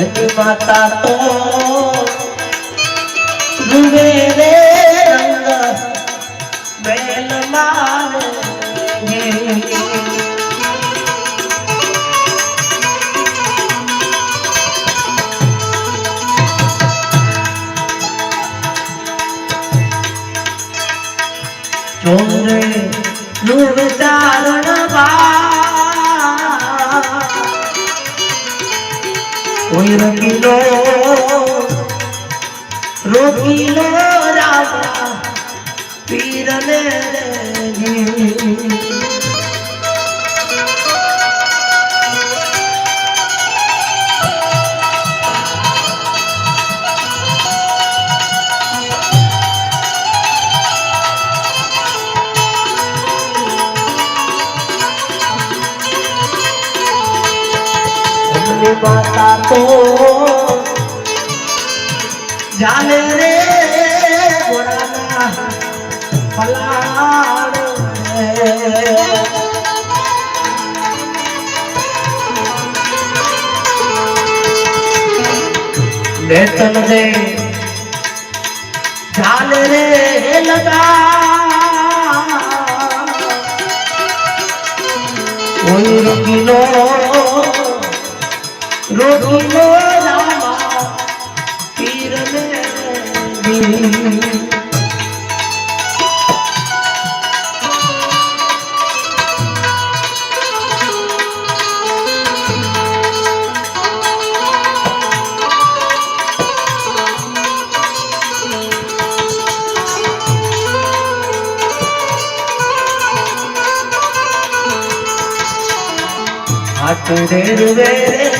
એની માતા તો રૂવે રે રંગ બેલ મારે ચોરે નું ચારણ બા કોઈ રંગીલો રોકીલો રામા પીરને અમને માતા તો જાને રે ઘોડાના પલાળ રે. ને તમને જાન રે લગા કોઈ રોકીલો રોકીલો રામા પીરને દી. હાથ રે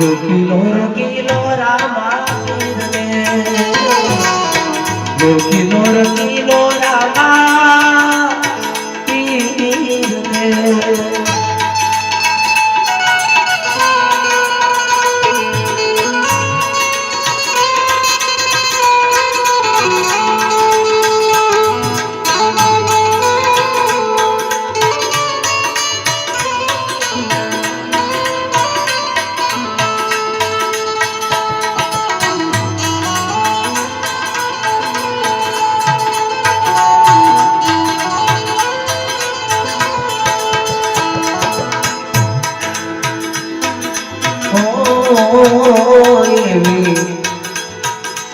লোকি লোকে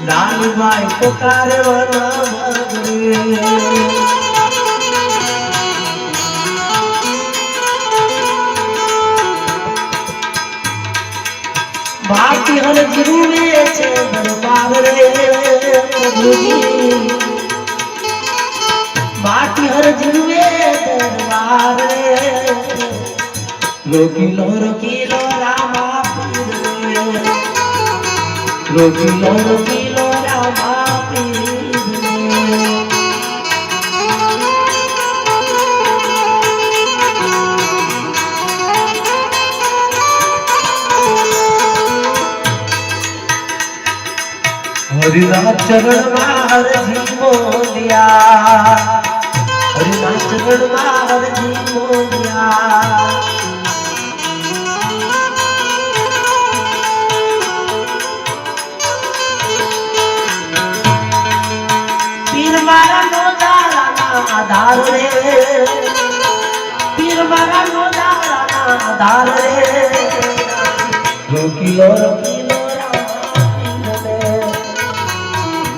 લાલબાઈ પુકારે ભારતી હર જીવે છે દરબાર રે, પ્રભુજી. ભારતી હર જીવે દરબાર રે. રોકીલો રોકીલો રામા પીર રોકીલો રોકીલો હરિના ચરણમાં હરજી મોદિયા હરિના ચરણમાં હરજી મોદિયા પીર મારા નો દારાના આધાર રે પીર મારા નો દારાના આધાર રે રોકીલો રોકીલો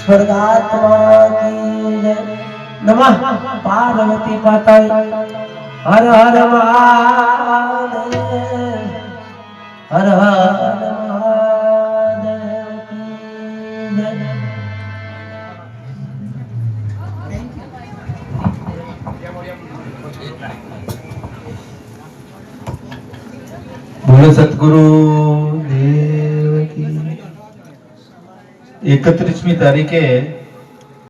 स्वर्गात्मा की नमः पार्वती पाता हर हर हर सतगुरु। એકત્રીસમી તારીખે